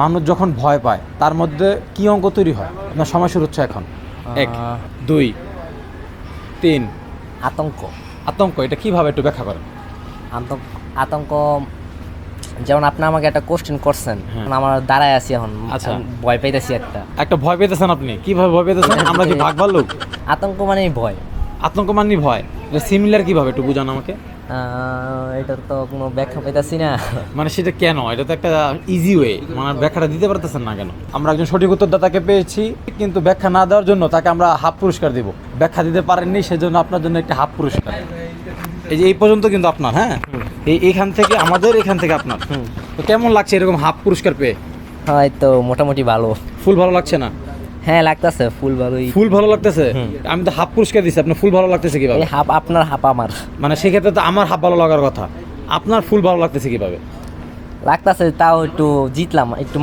মানুষ যখন ভয় পায় তার মধ্যে কি অঙ্ক তৈরি হয়? আপনার সময় শুরু হচ্ছে এখন? এক দুই তিন। আতঙ্ক। আতঙ্ক এটা কীভাবে একটু ব্যাখ্যা করেন? আতঙ্ক আতঙ্ক যেমন আপনি আমাকে একটা কোশ্চেন করছেন হ্যাঁ। এখন আমার দাঁড়ায় আছি এখন আচ্ছা। ভয় পাইতেছি একটা। একটা ভয় পেতেছেন আপনি? কীভাবে ভয় পেতেছেন আমরা কি ভাগ ভাল্লুক আতঙ্ক মানেই ভয়। আতঙ্ক মানি ভয়। সিমিলার কীভাবে একটু বুঝান আমাকে? এটার তো কোনো ব্যাখ্যা পাইতাছি না। মানে সেটা কেন? এটা তো একটা ইজি ওয়ে মানে ব্যাখ্যাটা দিতে পারতেছেন না কেন? আমরা একজন সঠিক উত্তরদাতাকে পেয়েছি কিন্তু ব্যাখ্যা না দেওয়ার জন্য তাকে আমরা হাফ পুরস্কার দিব। ব্যাখ্যা দিতে পারেননি সেজন্য আপনার জন্য একটা হাফ পুরস্কার। এই যে এই পর্যন্ত কিন্তু আপনার হ্যাঁ? এই এইখান থেকে আমাদের এখান থেকে আপনার। তো কেমন লাগছে এরকম হাফ পুরস্কার পেয়ে? হয়তো মোটামুটি ভালো। ফুল ভালো লাগছে না? হ্যাঁ লাগতেছে ফুল ভালোই। ফুল ভালো লাগতেছে? আমি তো হাফ পুরস্কার দিছি আপনার ফুল ভালো লাগতেছে কীভাবে? হাফ আপনার হাফ আমার। মানে সেক্ষেত্রে তো আমার হাফ ভালো লাগার কথা। আপনার ফুল ভালো লাগতেছে কীভাবে? লাগতেছে তাও একটু জিতলাম একটু